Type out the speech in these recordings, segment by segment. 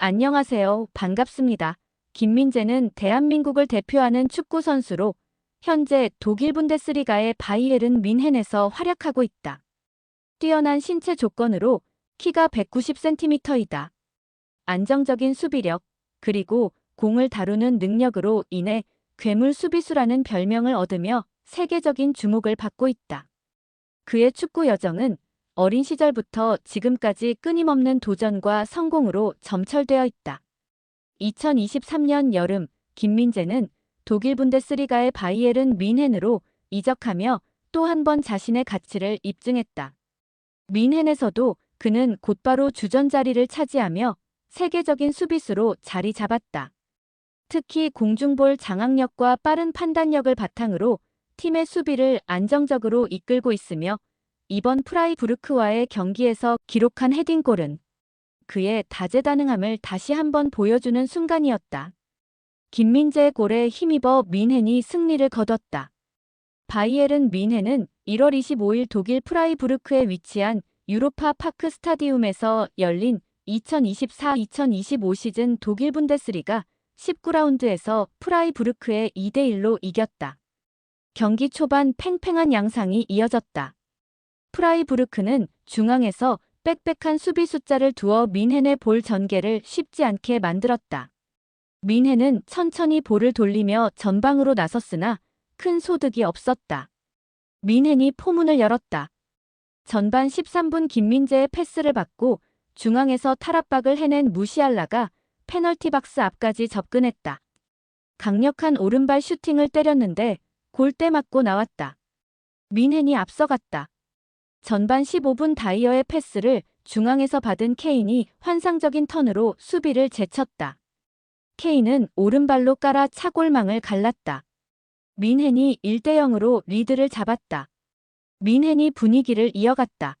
안녕하세요. 반갑습니다. 김민재는 대한민국을 대표하는 축구 선수로 현재 독일 분데스리가의 바이에른 민헨에서 활약하고 있다. 뛰어난 신체 조건으로 키가 190cm이다. 안정적인 수비력, 그리고 공을 다루는 능력으로 인해 괴물 수비수라는 별명을 얻으며 세계적인 주목을 받고 있다. 그의 축구 여정은 어린 시절부터 지금까지 끊임없는 도전과 성공으로 점철되어 있다. 2023년 여름 김민재는 독일 분데스리가의 바이에른 민헨으로 이적하며 또 한 번 자신의 가치를 입증했다. 민헨에서도 그는 곧바로 주전 자리를 차지하며 세계적인 수비수로 자리 잡았다. 특히 공중볼 장악력과 빠른 판단력을 바탕으로 팀의 수비를 안정적으로 이끌고 있으며 이번 프라이부르크와의 경기에서 기록한 헤딩골은 그의 다재다능함을 다시 한번 보여주는 순간이었다. 김민재의 골에 힘입어 민헨이 승리를 거뒀다. 바이에른 민헨은 1월 25일 독일 프라이부르크에 위치한 유로파 파크 스타디움에서 열린 2024-2025 시즌 독일 분데스리가 19라운드에서 프라이부르크에 2대1로 이겼다. 경기 초반 팽팽한 양상이 이어졌다. 프라이부르크는 중앙에서 빽빽한 수비 숫자를 두어 민헨의 볼 전개를 쉽지 않게 만들었다. 민헨은 천천히 볼을 돌리며 전방으로 나섰으나 큰 소득이 없었다. 민헨이 포문을 열었다. 전반 13분 김민재의 패스를 받고 중앙에서 탈압박을 해낸 무시알라가 페널티 박스 앞까지 접근했다. 강력한 오른발 슈팅을 때렸는데 골대 맞고 나왔다. 민헨이 앞서갔다. 전반 15분 다이어의 패스를 중앙에서 받은 케인이 환상적인 턴으로 수비를 제쳤다. 케인은 오른발로 깔아 차골망을 갈랐다. 민헨이 1대0으로 리드를 잡았다. 민헨이 분위기를 이어갔다.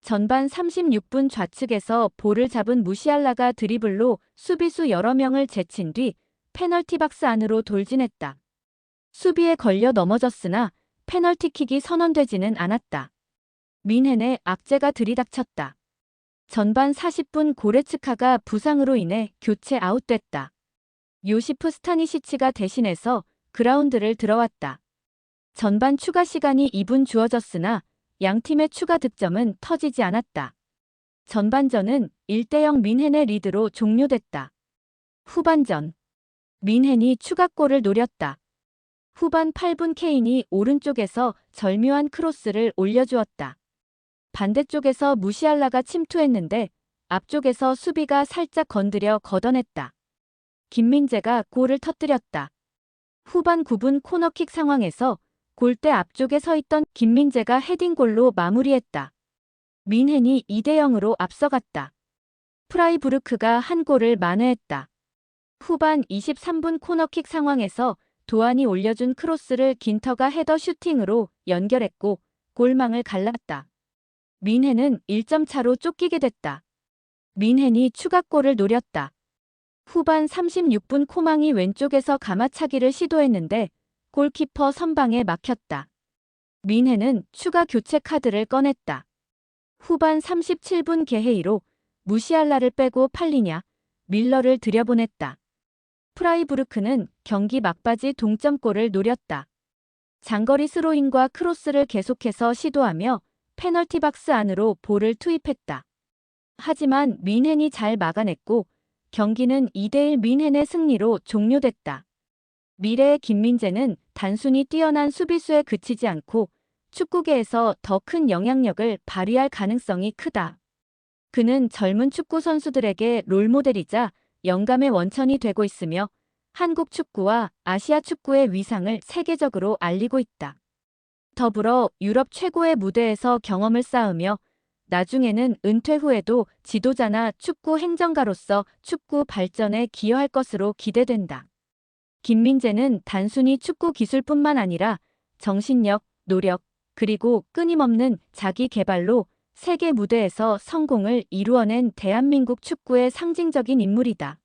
전반 36분 좌측에서 볼을 잡은 무시알라가 드리블로 수비수 여러 명을 제친 뒤 페널티 박스 안으로 돌진했다. 수비에 걸려 넘어졌으나 페널티킥이 선언되지는 않았다. 민헨의 악재가 들이닥쳤다. 전반 40분 고레츠카가 부상으로 인해 교체 아웃됐다. 요시프 스타니시치가 대신해서 그라운드를 들어왔다. 전반 추가 시간이 2분 주어졌으나 양 팀의 추가 득점은 터지지 않았다. 전반전은 1대0 민헨의 리드로 종료됐다. 후반전 민헨이 추가골을 노렸다. 후반 8분 케인이 오른쪽에서 절묘한 크로스를 올려주었다. 반대쪽에서 무시알라가 침투했는데 앞쪽에서 수비가 살짝 건드려 걷어냈다. 김민재가 골을 터뜨렸다. 후반 9분 코너킥 상황에서 골대 앞쪽에 서 있던 김민재가 헤딩골로 마무리했다. 민헨이 2대0으로 앞서갔다. 프라이부르크가 한 골을 만회했다. 후반 23분 코너킥 상황에서 도안이 올려준 크로스를 긴터가 헤더 슈팅으로 연결했고 골망을 갈랐다. 민헨은 1점 차로 쫓기게 됐다. 민헨이 추가골을 노렸다. 후반 36분 코망이 왼쪽에서 가마차기를 시도했는데 골키퍼 선방에 막혔다. 민헨은 추가 교체 카드를 꺼냈다. 후반 37분 개헤이로 무시알라를 빼고 팔리냐 밀러를 들여보냈다. 프라이부르크는 경기 막바지 동점골을 노렸다. 장거리 스로인과 크로스를 계속해서 시도하며 페널티 박스 안으로 볼을 투입했다. 하지만 민헨이 잘 막아냈고 경기는 2대1 민헨의 승리로 종료됐다. 미래의 김민재는 단순히 뛰어난 수비수에 그치지 않고 축구계에서 더 큰 영향력을 발휘할 가능성이 크다. 그는 젊은 축구 선수들에게 롤모델이자 영감의 원천이 되고 있으며 한국 축구와 아시아 축구의 위상을 세계적으로 알리고 있다. 더불어 유럽 최고의 무대에서 경험을 쌓으며 나중에는 은퇴 후에도 지도자나 축구 행정가로서 축구 발전에 기여할 것으로 기대된다. 김민재는 단순히 축구 기술뿐만 아니라 정신력, 노력, 그리고 끊임없는 자기 개발로 세계 무대에서 성공을 이루어낸 대한민국 축구의 상징적인 인물이다.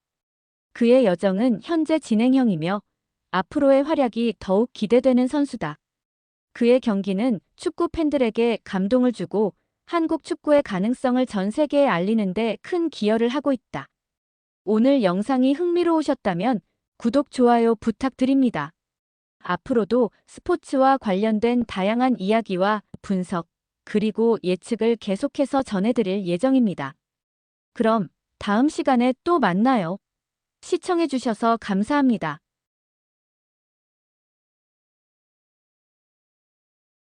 그의 여정은 현재 진행형이며 앞으로의 활약이 더욱 기대되는 선수다. 그의 경기는 축구 팬들에게 감동을 주고 한국 축구의 가능성을 전 세계에 알리는 데 큰 기여를 하고 있다. 오늘 영상이 흥미로우셨다면 구독, 좋아요 부탁드립니다. 앞으로도 스포츠와 관련된 다양한 이야기와 분석, 그리고 예측을 계속해서 전해드릴 예정입니다. 그럼 다음 시간에 또 만나요. 시청해주셔서 감사합니다.